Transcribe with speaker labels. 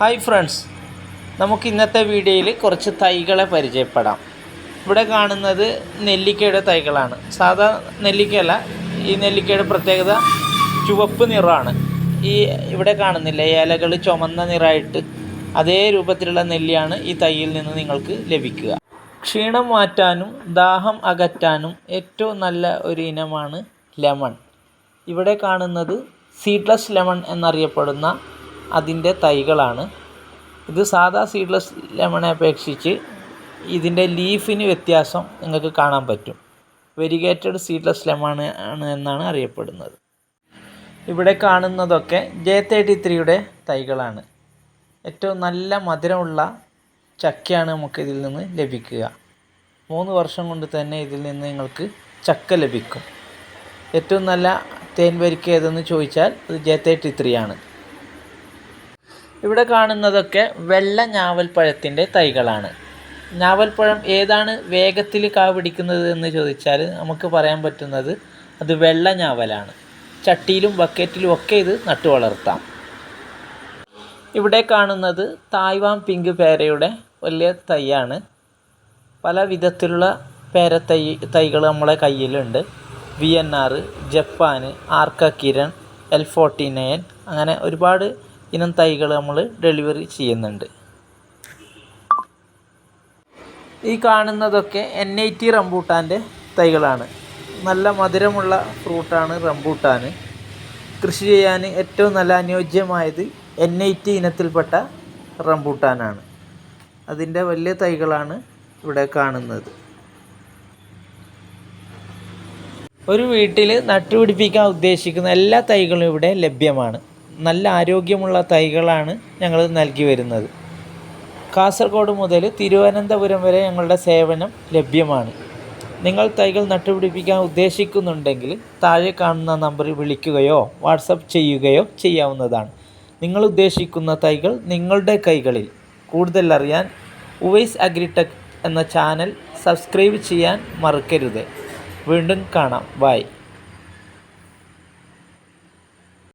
Speaker 1: Hi friends നമുക്ക് ഇന്നത്തെ വീഡിയോയിൽ കുറച്ച് തൈകളെ പരിചയപ്പെടാം. ഇവിടെ കാണുന്നത് നെല്ലിക്കയുടെ തൈകളാണ്. സാധാ നെല്ലിക്കയല്ല ഈ നെല്ലിക്കയുടെ പ്രത്യേകത ചുവപ്പ് നിറമാണ്. ഈ ഇവിടെ കാണുന്നില്ല ഇലകൾ ചുമന്ന നിറമായിട്ട് അതേ രൂപത്തിലുള്ള നെല്ലിയാണ് ഈ തൈയിൽ നിന്ന് നിങ്ങൾക്ക് ലഭിക്കുക. ക്ഷീണം മാറ്റാനും ദാഹം അകറ്റാനും ഏറ്റവും നല്ല ഒരു ഇനമാണ് ലെമൺ. ഇവിടെ കാണുന്നത് സീഡ്ലെസ് ലെമൺ എന്നറിയപ്പെടുന്ന അതിന്റെ തൈകളാണ്. ഇത് സാധാ സീഡ്ലെസ് ലെമണെ അപേക്ഷിച്ച് ഇതിന്റെ ലീഫിന് വ്യത്യാസം നിങ്ങൾക്ക് കാണാൻ പറ്റും. വെരിഗേറ്റഡ് സീഡ്ലെസ് ലെമൺ ആണ് എന്നാണ് അറിയപ്പെടുന്നത്. ഇവിടെ കാണുന്നതൊക്കെ ജെ തേർട്ടി ത്രീയുടെ തൈകളാണ്. ഏറ്റവും നല്ല മധുരമുള്ള ചക്കയാണ് നമുക്ക് ഇതിൽ നിന്ന് ലഭിക്കുക. മൂന്ന് വർഷം കൊണ്ട് തന്നെ ഇതിൽ നിന്ന് നിങ്ങൾക്ക് ചക്ക ലഭിക്കും. ഏറ്റവും നല്ല തേൻ വരിക്ക ഏതെന്ന് ചോദിച്ചാൽ അത് ജെ തേർട്ടി ത്രീ ആണ്. ഇവിടെ കാണുന്നതൊക്കെ വെള്ള ഞാവൽപ്പഴത്തിന്റെ തൈകളാണ്. ഞാവൽപ്പഴം ഏതാണ് വേഗത്തിൽ കാ പിടിക്കുന്നത് എന്ന് ചോദിച്ചാൽ നമുക്ക് പറയാൻ പറ്റുന്നത് അത് വെള്ള ഞാവലാണ്. ചട്ടിയിലും ബക്കറ്റിലും ഒക്കെ ഇത് നട്ടു വളർത്താം. ഇവിടെ കാണുന്നത് തായ്വാൻ പിങ്ക് പേരയുടെ വലിയ തൈയാണ്. പല വിധത്തിലുള്ള പേര തൈ തൈകൾ നമ്മളെ കയ്യിലുണ്ട്. വി എൻ ആർ ജപ്പാന് Arka Kiran L forty nine അങ്ങനെ ഒരുപാട് ഇനം തൈകൾ നമ്മൾ ഡെലിവറി ചെയ്യുന്നുണ്ട്. ഈ കാണുന്നതൊക്കെ എൻ ഐ ടി റംബൂട്ടാന്റെ തൈകളാണ്. നല്ല മധുരമുള്ള ഫ്രൂട്ടാണ് റംബൂട്ടാൻ കൃഷി ചെയ്യാൻ ഏറ്റവും നല്ല അനുയോജ്യമായത് എൻ ഐ ടി ഇനത്തിൽപ്പെട്ട റംബൂട്ടാനാണ്. അതിന്റെ വലിയ തൈകളാണ് ഇവിടെ കാണുന്നത്. ഒരു വീട്ടിൽ നട്ടുപിടിപ്പിക്കാൻ ഉദ്ദേശിക്കുന്ന എല്ലാ തൈകളും ഇവിടെ ലഭ്യമാണ്. നല്ല ആരോഗ്യമുള്ള തൈകളാണ് ഞങ്ങൾ നൽകി വരുന്നത്. കാസർഗോഡ് മുതൽ തിരുവനന്തപുരം വരെ ഞങ്ങളുടെ സേവനം ലഭ്യമാണ്. നിങ്ങൾ തൈകൾ നട്ടുപിടിപ്പിക്കാൻ ഉദ്ദേശിക്കുന്നുണ്ടെങ്കിൽ താഴെ കാണുന്ന നമ്പറിൽ വിളിക്കുകയോ വാട്സപ്പ് ചെയ്യുകയോ ചെയ്യാവുന്നതാണ്. നിങ്ങൾ ഉദ്ദേശിക്കുന്ന തൈകൾ നിങ്ങളുടെ കൈകളിൽ. കൂടുതൽ അറിയാൻ ഉവൈസ് അഗ്രിടെക് എന്ന ചാനൽ സബ്സ്ക്രൈബ് ചെയ്യാൻ മറക്കരുത്. വീണ്ടും കാണാം. ബൈ.